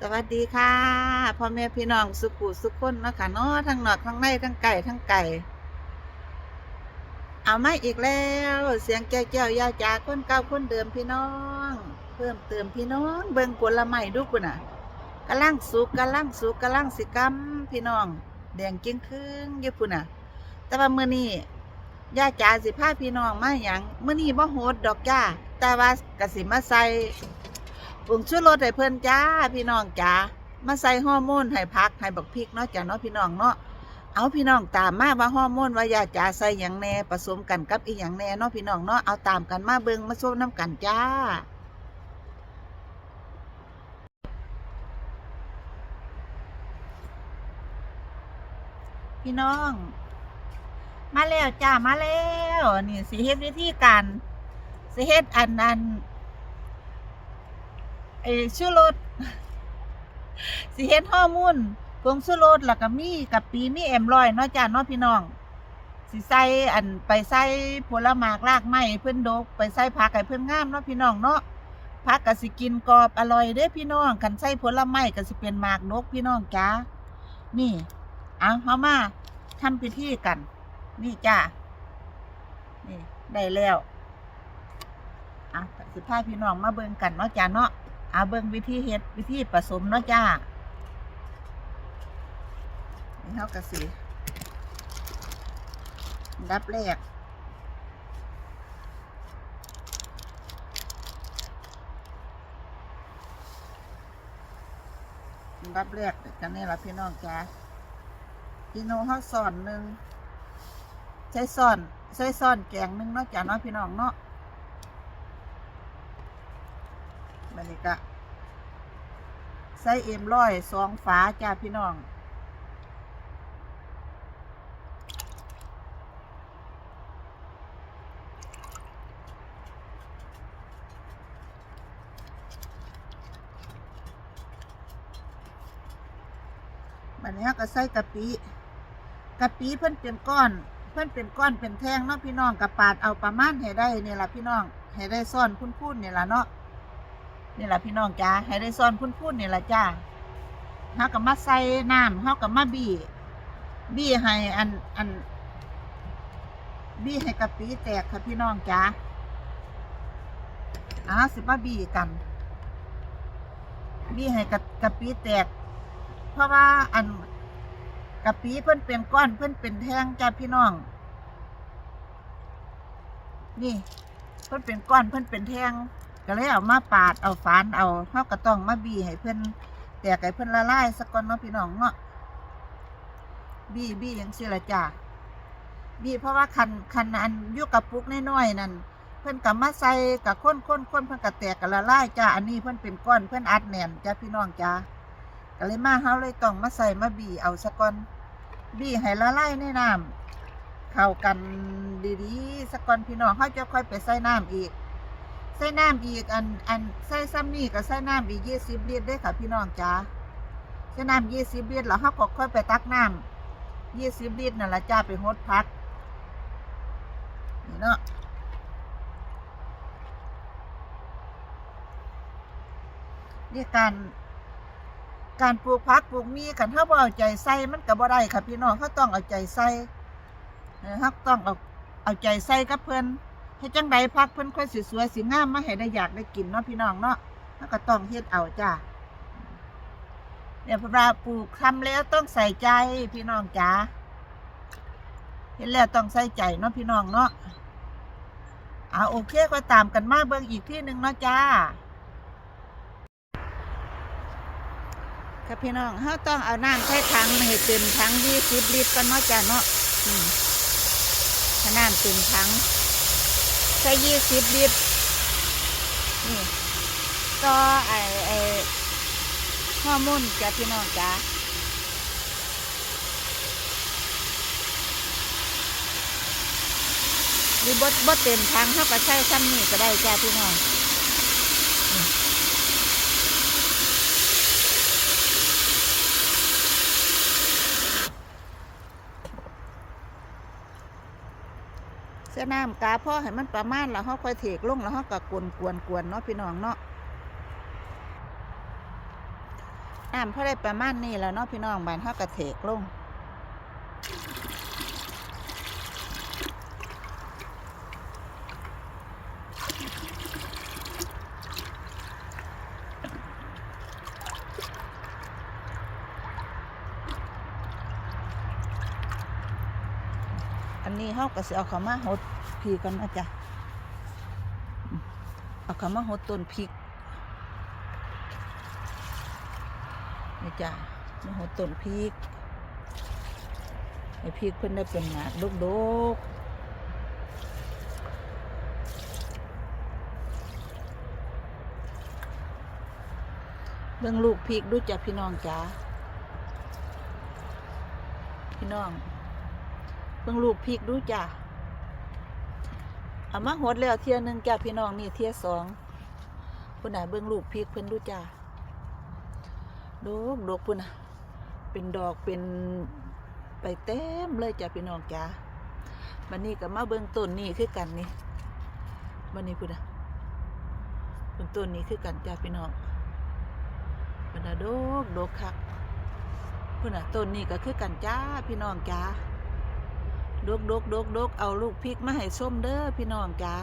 สวัสดีค่ะพ่อแม่พี่น้องสุขุสุขคนเนาะคะเนาะทั้งนอกทั้งในทั้งไก่ทั้งไก่ เอามาอีกแล้ว เสียงแก้วแก้วยาจาคนเก่าคนเดิมพี่น้อง เพิ่มเติมพี่น้อง เบิ่งผลไม้ดูปุ่นน่ะกำลังสุกกำลังสุกกำลังสิกำพี่น้อง แดงกิ้งครึ่งอยู่ปุ่นน่ะ แต่ว่ามื้อนี้ยาจาสิพาพี่น้องมาหยังมื้อนี้บ่โหดดอกจ้าแต่ว่ากสิมาใส่ ปรุงชูรสให้เพิ่นจ้าพี่น้องจ้ามาใส่ฮอร์โมนให้พักให้บักพริกเนาะจ้าเนาะพี่น้องเนาะเอาพี่น้องตามมาว่าฮอร์โมนว่ายาจ้าใส่หยังแน่ผสมกันกับอีหยังแน่เนาะพี่น้องเนาะเอาตามกันมาเบิ่งมาชมน้ำกันจ้าพี่น้อง มาแล้วจ้ามาแล้ว นี่สิเฮ็ดวิธีการสิเฮ็ดอันอัน ไอ้ชูรสสิเฮ็ดฮอร์โมนผงชูรสแล้วก็มีกับปีมีแอมลอยเนาะจ้าเนาะพี่น้อง สิใส่อันไปใส่ผลไม้รากไม้เพิ่นดก ไปใส่ผักให้เพิ่นงามเนาะพี่น้องเนาะผักก็สิกินกรอบอร่อยเด้อพี่น้องคันใส่ผลไม้ก็สิเป็นหมากดกพี่น้องจ้านี่เอาเฮามาทำพิธีกัน นี่จ้านี่ได้แล้วอะสิพาพี่น้องมาเบิ่งกันเนาะจ้าเนาะ อาเบิ่งวิธีเฮ็ดวิธีผสมเนาะจ้านี่เฮากะสิดับแรกอันดับแรกกันนี่ละพี่น้องจ้าพี่น้องเฮาสอนหนึ่งใช้ซ่อนใช้ซ่อนแกงหนึ่งเนาะจ้าเนาะพี่น้องเนาะ บันนี้ก็ใส่เอ็มร้อยสองฝาจ้าพี่น้องบัดนี้ก็ใส่กะปิกะปิเพิ่นเป็นก้อนเพิ่นเป็นก้อนเป็นแท่งเนาะพี่น้องกะปาดเอาประมาณให้ได้เนี่ยล่ะพี่น้องให้ได้ซ่อนพุ่นๆเนี่ยล่ะเนาะ นี่แหละพี่น้องจ้าให้ได้ซอนพุ่นๆนี่แหละจ้าเฮากับมาใส่น้ำเฮากับมาบี้บี้ให้อันอันบี้ให้กะปิแตกค่ะพี่น้องจ้าอ่าสิมาบี้กันบี้ให้กะกะปิแตก เพราะว่าอันกะปิเพิ่นเป็นก้อนเพิ่นเป็นแท่งจ้าพี่น้อง นี่ เพิ่นเป็นก้อนเพิ่นเป็นแท่ง ก็เลยเอามาปาดเอาฝานเอาเขาก็ต้องมาบีให้เพื่อนแตกให้เพื่อนละลายสักก่อนเนาะพี่น้องเนาะบีบีอย่างสิละจ้าบีเพราะว่าคันคันอันอยุกกระปุกน้อยๆนั่นเพื่อนกับมาใส่กับข้นข้นข้นเพื่อนกับแตกกับละลายจ้าอันนี้เพื่อนเป็นก้อนเพื่อนอัดแน่นจ้าพี่น้องจ้าก็เลยมาเขาเลยต้องมาใส่มาบีเอาสักก่อนบีให้ละลายในน้ำเข้ากันดีๆสักก่อนพี่น้องเขาจะค่อยไปใส่น้ำอีก ใส่น้ำอีกอันอันใส่ซ้ำนี่ก็ใส่น้ำอีกยี่สิบลิตรได้ค่ะพี่น้องจ้าใส่น้ำยี่สิบลิตรแล้วเขาก็ค่อยไปตักน้ำยี่สิบลิตรนั่นละจ้าไปหดพักนี่เนาะนี่การการปลูกพักปลูกมีกันถ้าบ่เอาใจใส่มันก็บ่ได้ค่ะพี่น้องเขาต้องเอาใจใส่เขาต้องเอาเอาใจใส่กับเพิ่อน ให้จังใดพักเพิ่นค่อยสิสวยสิงามมาให้ได้อยากได้กินเนาะพี่น้องเนาะแล้วก็ต้องเฮ็ดเอาจ้าเนี่ยพระราปลูกทำแล้วต้องใส่ใจพี่น้องจ้าเห็นแล้วต้องใส่ใจเนาะพี่น้องเนาะเอาโอเคก็ตามกันมาเบิ่งอีกที่หนึ่งเนาะจ้าครับพี่น้องเราต้องเอาน้ำใส่ถังให้เต็มถังยี่สิบลิตรกันเนาะจ้าเนาะอืมให้น้ำเต็มถัง ส่ยี่สิบลิตรนี่ต่อไอไอฮอร์โมนจ้ะพี่น้องจ้าหรือบดบดเต็มทางเท่ากับใช้ซ้ำนี่ก็ได้จ้าพี่น้อง สื้อน้ำกาพ่อให้มันประมาณแล้วเขาค่อยเทกลงแล้วเขาก็กวนกวนกวนเนาะพี่น้องเนาะน้ำพอได้ประมาณนี้แล้วเนาะพี่น้องบานเฮาก็เถกลง นี้เฮาก็สิเอาเขามาหดพีก่อนนะจ๊ะเอาเขามาหดต้นพริกนี่จ้ะมาหดต้นพริกให้พริกเพิ่นได้เป็นหมากดกๆเบิ่งลูกพริกดูจ้ะพี่น้องจ้าพี่น้อง เบิ่งลูกพริกดูจ้ะเอามาหดแล้วเทียหนึ่งจ้ะพี่น้องนี่เทียสองพุ่นน่ะเบิ่งลูกพริกเพิ่นดูจ้ะดกดกพุ่นน่ะ เป็นดอกเป็นไปเต็มเลยจ้ะพี่น้องจ้ะบัดนี้ก็มาเบิ่งต้นนี่คือกันนี่บัดนี้พุ่นน่ะเบิ่งต้นนี้คือกันจ้ะพี่น้องพุ่นน่ะดกดกคักพุ่นน่ะต้นนี้ก็คือกันจ้าพี่น้องจ้า ดกดกดกดกเอาลูกพริกมาให้ส้มเด้อพี่น้องจ้า